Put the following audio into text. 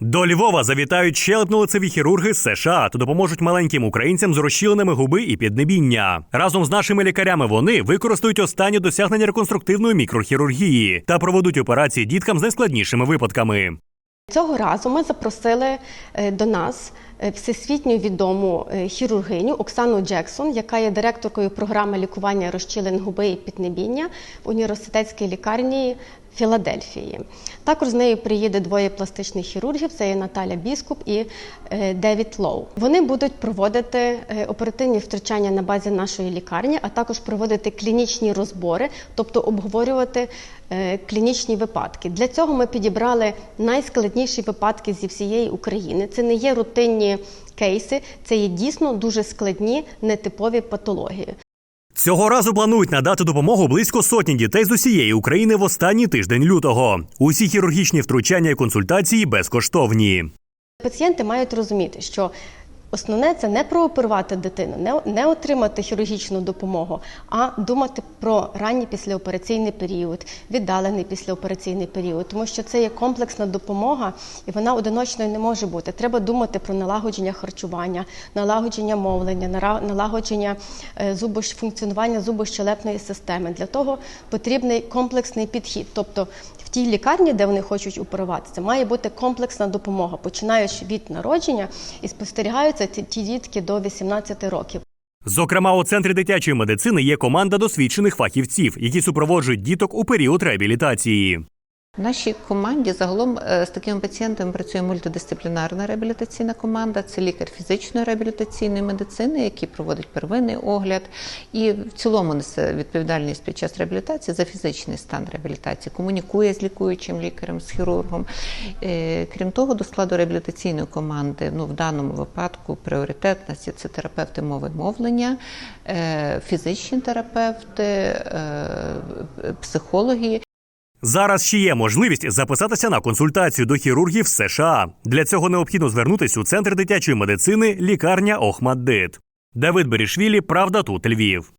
До Львова завітають щелепно-лицеві хірурги з США та допоможуть маленьким українцям з розщіленими губи і піднебіння. Разом з нашими лікарями вони використають останні досягнення реконструктивної мікрохірургії та проведуть операції діткам з найскладнішими випадками. Цього разу ми запросили е, до нас е, всесвітньо відому е, хірургиню Оксану Джексон, яка є директоркою програми лікування розчілин губи і піднебіння в університетській лікарні Філадельфії. Також з нею приїде двоє пластичних хірургів: це є Наталя Біскуп і е, Девід Лоу. Вони будуть проводити е, оперативні втручання на базі нашої лікарні, а також проводити клінічні розбори, тобто обговорювати е, клінічні випадки. Для цього ми підібрали найскладніші випадки зі всієї України. Це не є рутинні кейси, це є дійсно дуже складні нетипові патології. Цього разу планують надати допомогу близько сотні дітей з усієї України в останній тиждень лютого. Усі хірургічні втручання і консультації безкоштовні. Пацієнти мають розуміти, що основне це не прооперувати дитину, не, не отримати хірургічну допомогу, а думати про ранній післяопераційний період, віддалений післяопераційний період, тому що це є комплексна допомога, і вона одиночною не може бути. Треба думати про налагодження харчування, налагодження мовлення, налагодження е, зубош- функціонування зубощелепної системи. Для того потрібний комплексний підхід. Тобто в тій лікарні, де вони хочуть оперуватися, має бути комплексна допомога, починаючи від народження і спостерігаються ті, ті дітки до 18 років. Зокрема, у центрі дитячої медицини є команда досвідчених фахівців, які супроводжують діток у період реабілітації. В нашій команді загалом е, з такими пацієнтами працює мультидисциплінарна реабілітаційна команда. Це лікар фізичної реабілітаційної медицини, який проводить первинний огляд, і в цілому несе відповідальність під час реабілітації за фізичний стан реабілітації, комунікує з лікуючим лікарем, з хірургом. Е, Крім того, до складу реабілітаційної команди, ну в даному випадку пріоритетності це терапевти мови мовлення, е, фізичні терапевти, психологи. Зараз ще є можливість записатися на консультацію до хірургів США. Для цього необхідно звернутися у центр дитячої медицини лікарня Охмаддит. Давид Берішвілі, Правда тут Львів.